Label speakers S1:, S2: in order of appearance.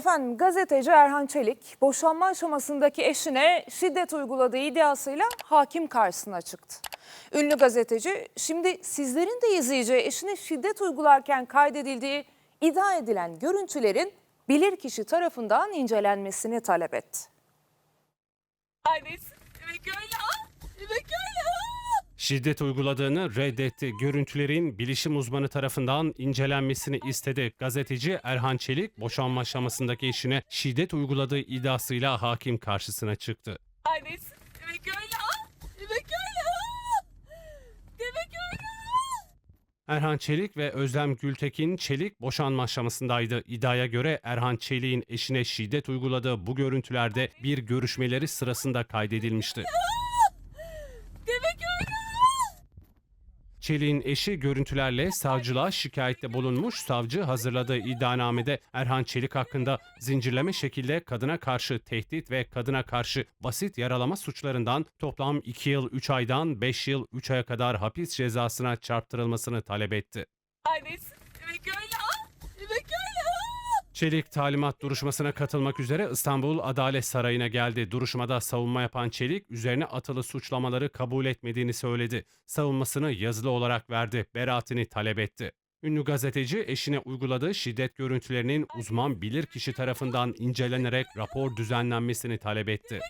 S1: Efendim gazeteci Erhan Çelik boşanma aşamasındaki eşine şiddet uyguladığı iddiasıyla hakim karşısına çıktı. Ünlü gazeteci şimdi sizlerin de izleyeceği eşine şiddet uygularken kaydedildiği iddia edilen görüntülerin bilirkişi tarafından incelenmesini talep etti.
S2: Ailesi. Evet öyle ha. Evet öyle ha.
S3: Şiddet uyguladığını reddetti. Görüntülerin bilişim uzmanı tarafından incelenmesini istedi. Gazeteci Erhan Çelik boşanma aşamasındaki eşine şiddet uyguladığı iddiasıyla hakim karşısına çıktı.
S2: Ailesi. Evet öyle ha. Evet öyle ha. Demek öyle ha.
S3: Erhan Çelik ve Özlem Gültekin Çelik boşanma aşamasındaydı. İddiaya göre Erhan Çelik'in eşine şiddet uyguladığı bu görüntülerde bir görüşmeleri sırasında kaydedilmişti.
S2: Demek öyle ha.
S3: Çelik'in eşi görüntülerle savcılığa şikayette bulunmuş. Savcı hazırladığı iddianamede Erhan Çelik hakkında zincirleme şekilde kadına karşı tehdit ve kadına karşı basit yaralama suçlarından toplam 2 yıl 3 aydan 5 yıl 3 aya kadar hapis cezasına çarptırılmasını talep etti.
S2: Ailesi. Evet öyle ha. Evet öyle ha.
S3: Çelik talimat duruşmasına katılmak üzere İstanbul Adalet Sarayı'na geldi. Duruşmada savunma yapan Çelik üzerine atılı suçlamaları kabul etmediğini söyledi. Savunmasını yazılı olarak verdi. Beraatini talep etti. Ünlü gazeteci eşine uyguladığı şiddet görüntülerinin uzman bilirkişi tarafından incelenerek rapor düzenlenmesini talep etti.